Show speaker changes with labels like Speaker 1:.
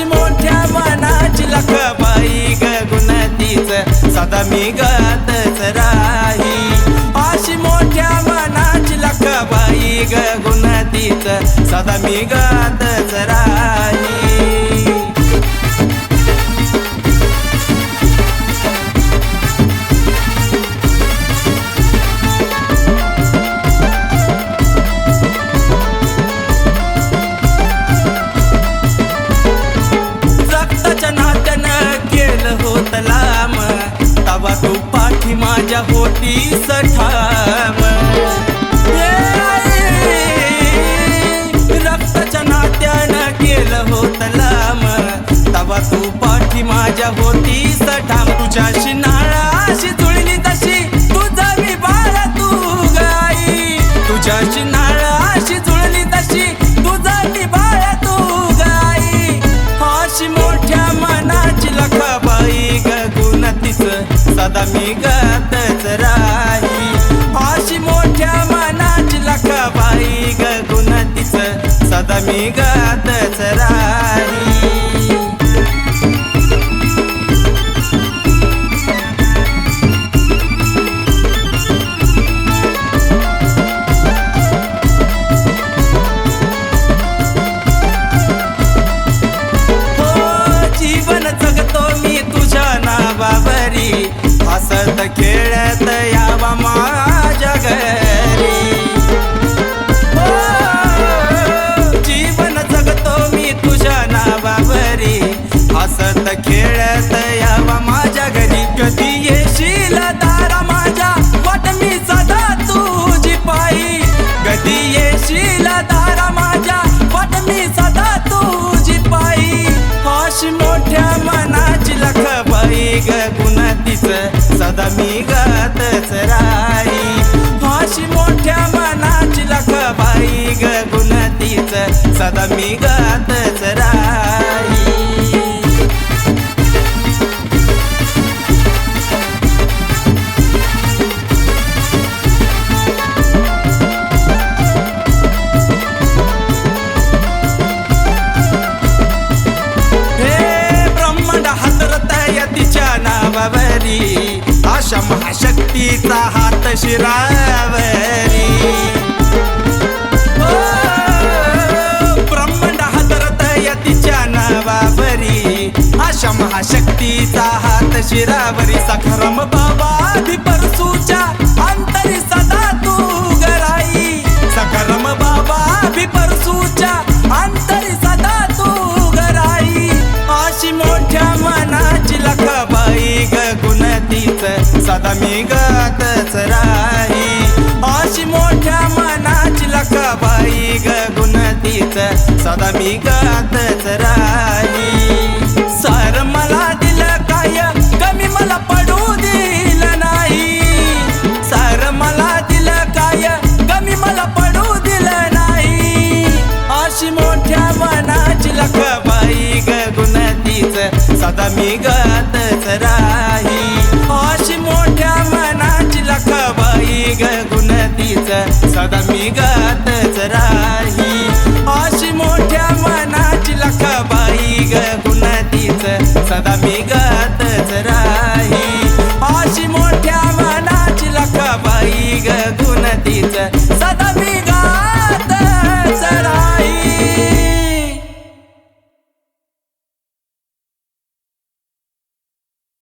Speaker 1: अशी मोठ्या मनाची लख बाई ग गुणतीच. सदा मी गातच राही. अशी मोठ्या मनाची लख बाई ग गुणतीच. सदा मी गातच रक्ताच्या केलं होत लांब तवा तू पाठी माझ्या होती सदा मी गातच राही. अशी मोठ्या मनाची लखबाई ग गुणतीच सदा मी गातच राही. सदा मी गातच राई अशी मोठ्या मनाची लखबाई ग गुणतीच सदा मी गातच राई हे नावावरी. महाशक्तीचा हात शिरावरी ओ, ब्रह्मांड हातरत तिच्या नावावरी. अशा महाशक्तीचा हात शिरावरी. सखरम बाबा सदा मी गातच राही. अशी मोठ्या मनाची लखबाई ग गुणतीच सदा मी गातच राही. सार मला दिलं काय? कमी मला पडू दिलं नाही. सार मला दिलं काय? कमी मला पडू दिलं नाही. अशी मोठ्या मनाची लखबाई ग गुणतीच सदा मी गातच राही. सदा मी गतच राही. अशी मोठ्या मनाची लखाबाई ग गुणातीच सदा मी गतच राही. अशी मोठ्या मनाची लखाबाई ग गुणातीच